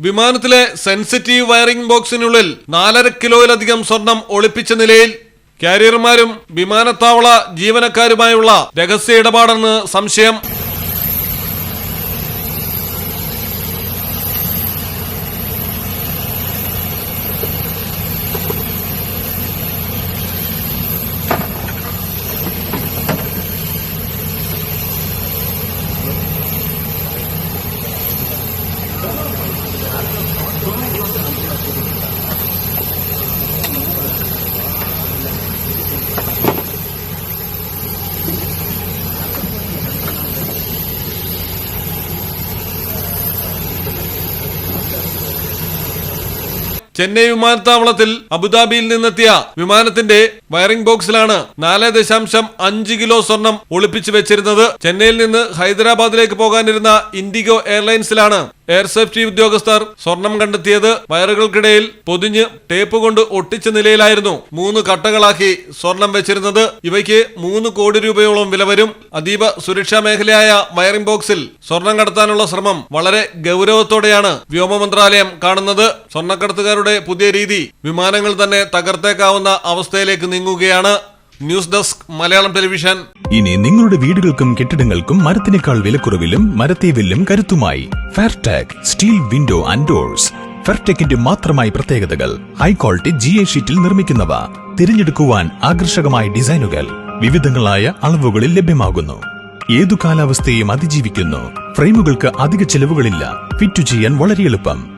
വിമാനത്തിലെ sensitive wiring ബോക്സിനുള്ളിൽ നാലര കിലോയിലധികം സ്വർണം ഒളിപ്പിച്ച നിലയിൽ കാരിയർമാരും വിമാനത്താവള ജീവനക്കാരുമായുള്ള രഹസ്യ ഇടപാടെന്ന് സംശയം. ചെന്നൈ വിമാനത്താവളത്തിൽ അബുദാബിയിൽ നിന്നെത്തിയ വിമാനത്തിന്റെ വയറിംഗ് ബോക്സിലാണ് നാല് ദശാംശം അഞ്ച് കിലോ സ്വർണം ഒളിപ്പിച്ചു വെച്ചിരുന്നത്. ചെന്നൈയിൽ നിന്ന് ഹൈദരാബാദിലേക്ക് പോകാനിരുന്ന ഇൻഡിഗോ എയർലൈൻസിലാണ് എയർ സേഫ്റ്റി ഉദ്യോഗസ്ഥർ സ്വർണം കണ്ടെത്തിയത്. വയറുകൾക്കിടയിൽ പൊതിഞ്ഞ് ടേപ്പ് കൊണ്ട് ഒട്ടിച്ച നിലയിലായിരുന്നു മൂന്ന് കട്ടകളാക്കി സ്വർണം വെച്ചിരുന്നത്. ഇവയ്ക്ക് മൂന്ന് കോടി രൂപയോളം വില വരും. അതീവ സുരക്ഷാ മേഖലയായ വയറിംഗ് ബോക്സിൽ സ്വർണം കടത്താനുള്ള ശ്രമം വളരെ ഗൗരവത്തോടെയാണ് വ്യോമ മന്ത്രാലയം കാണുന്നത്. സ്വർണക്കടത്തുകാരുടെ പുതിയ രീതി വിമാനങ്ങൾ തന്നെ തകർത്തേക്കാവുന്ന അവസ്ഥയിലേക്ക് നീങ്ങുകയാണ് ന്യൂസ് ഡെസ്ക് മലയാളം ടെലിവിഷൻ. ഇനി നിങ്ങളുടെ വീടുകൾക്കും കെട്ടിടങ്ങൾക്കും മരത്തിനേക്കാൾ വിലക്കുറവിലും മരത്തെ വില്ലും കരുത്തുമായി Fairtag steel window and doors ഫെർടെക്കിന്റെ മാത്രമായി പ്രത്യേകതകൾ ഹൈ ക്വാളിറ്റി ജി എ ഷീറ്റിൽ നിർമ്മിക്കുന്നവ. തിരഞ്ഞെടുക്കുവാൻ ആകർഷകമായ ഡിസൈനുകൾ വിവിധങ്ങളായ അളവുകളിൽ ലഭ്യമാകുന്നു. ഏതു കാലാവസ്ഥയും അതിജീവിക്കുന്നു. ഫ്രെയിമുകൾക്ക് അധിക ചെലവുകളില്ല. ഫിറ്റ് ചെയ്യാൻ വളരെ എളുപ്പം.